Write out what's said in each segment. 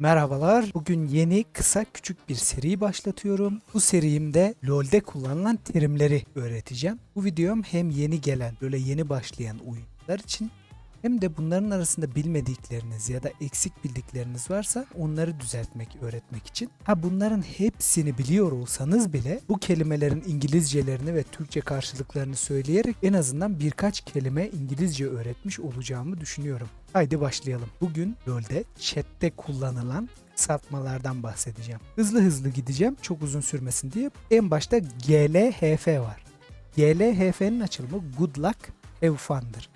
Merhabalar. Bugün yeni kısa küçük bir seri başlatıyorum. Bu serimde LoL'de kullanılan terimleri öğreteceğim. Bu videom hem yeni gelen, böyle yeni başlayan oyuncular için hem de bunların arasında bilmedikleriniz ya da eksik bildikleriniz varsa onları düzeltmek, öğretmek için. Ha bunların hepsini biliyor olsanız bile bu kelimelerin İngilizcelerini ve Türkçe karşılıklarını söyleyerek en azından birkaç kelime İngilizce öğretmiş olacağımı düşünüyorum. Haydi başlayalım. Bugün LoL'de chatte kullanılan kısaltmalardan bahsedeceğim. Hızlı hızlı gideceğim çok uzun sürmesin diye. En başta GLHF var. GLHF'nin açılımı Good Luck Have Fun'dır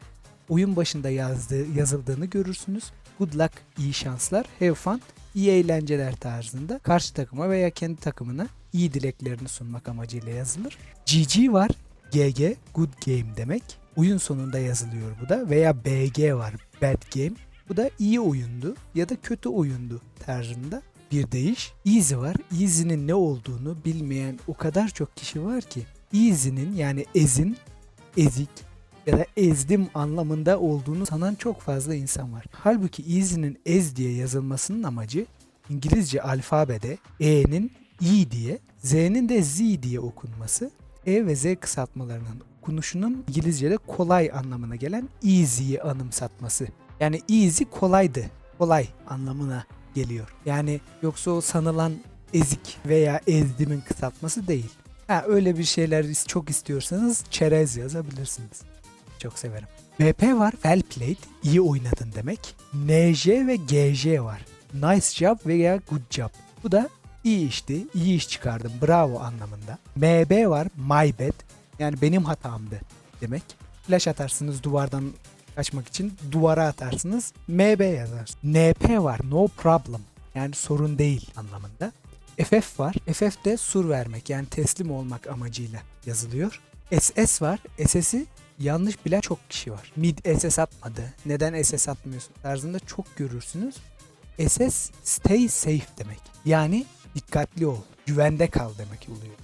oyun başında yazdığı, yazıldığını görürsünüz. Good luck, iyi şanslar, have fun, iyi eğlenceler tarzında karşı takıma veya kendi takımına iyi dileklerini sunmak amacıyla yazılır. GG var, GG, good game demek. Oyun sonunda yazılıyor bu da veya BG var, bad game. Bu da iyi oyundu ya da kötü oyundu tarzında bir deyiş. Easy var. Easy'nin ne olduğunu bilmeyen o kadar çok kişi var ki. Easy'nin yani ezin, ezik, ya da ezdim anlamında olduğunu sanan çok fazla insan var. Halbuki easy'nin ez diye yazılmasının amacı İngilizce alfabede E'nin i diye, Z'nin de Z diye okunması. E ve Z kısaltmalarının okunuşunun İngilizce'de kolay anlamına gelen easy'yi anımsatması. Yani easy kolaydı, kolay anlamına geliyor. Yani yoksa o sanılan ezik veya ezdimin kısaltması değil. Ha öyle bir şeyler çok istiyorsanız çerez yazabilirsiniz çok severim. BP var, well played, iyi oynadın demek. NJ ve GJ var. Nice job veya good job. Bu da iyi işti, iyi iş çıkardım, bravo anlamında. MB var, my bad, yani benim hatamdı demek. Flash atarsınız duvardan kaçmak için duvara atarsınız, MB yazarsınız. NP var, no problem, yani sorun değil anlamında. FF var, FF de sur vermek yani teslim olmak amacıyla yazılıyor. SS var, SS'i yanlış bilen çok kişi var. Mid SS atmadı. Neden SS atmıyorsun tarzında çok görürsünüz. SS stay safe demek. Yani dikkatli ol, güvende kal demek oluyor.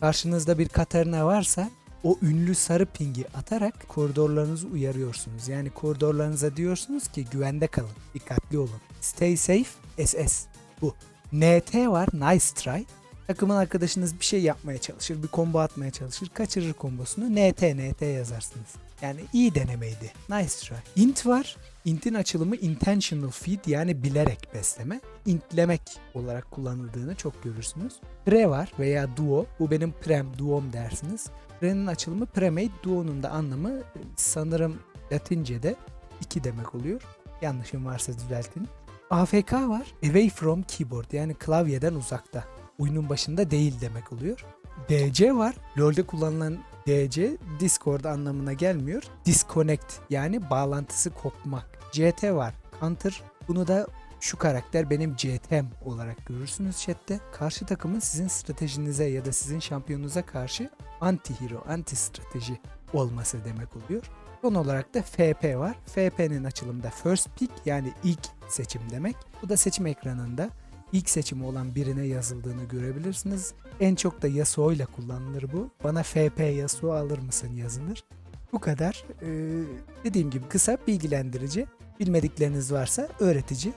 Karşınızda bir Katarina varsa o ünlü sarı pingi atarak koridorlarınızı uyarıyorsunuz. Yani koridorlarınıza diyorsunuz ki güvende kalın, dikkatli olun. Stay safe SS bu. NT var, nice try. Takımın arkadaşınız bir şey yapmaya çalışır, bir combo atmaya çalışır, kaçırır kombosunu. NT NT yazarsınız. Yani iyi denemeydi. Nice try. Int var. Int'in açılımı intentional feed yani bilerek besleme. Intlemek olarak kullanıldığını çok görürsünüz. Pre var veya duo. Bu benim prem, duom dersiniz. Pre'nin açılımı premade, duo'nun da anlamı sanırım Latince'de iki demek oluyor. Yanlışım varsa düzeltin. AFK var. Away from keyboard yani klavyeden uzakta oyunun başında değil demek oluyor. DC var. LoL'de kullanılan DC Discord anlamına gelmiyor. Disconnect yani bağlantısı kopmak. CT var. Counter. Bunu da şu karakter benim CT'm olarak görürsünüz chatte. Karşı takımın sizin stratejinize ya da sizin şampiyonunuza karşı anti hero, anti strateji olması demek oluyor. Son olarak da FP var. FP'nin açılımında first pick yani ilk seçim demek. Bu da seçim ekranında ilk seçimi olan birine yazıldığını görebilirsiniz. En çok da Yasuo ile kullanılır bu. Bana FP Yasuo alır mısın yazılır. Bu kadar. Ee, dediğim gibi kısa, bilgilendirici. Bilmedikleriniz varsa öğretici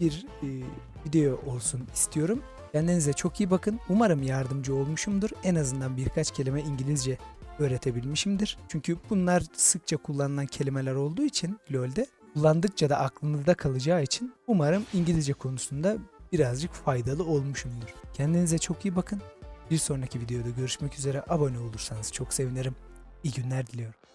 bir e, video olsun istiyorum. Kendinize çok iyi bakın. Umarım yardımcı olmuşumdur. En azından birkaç kelime İngilizce öğretebilmişimdir. Çünkü bunlar sıkça kullanılan kelimeler olduğu için LoL'de kullandıkça da aklınızda kalacağı için umarım İngilizce konusunda birazcık faydalı olmuşumdur. Kendinize çok iyi bakın. Bir sonraki videoda görüşmek üzere. Abone olursanız çok sevinirim. İyi günler diliyorum.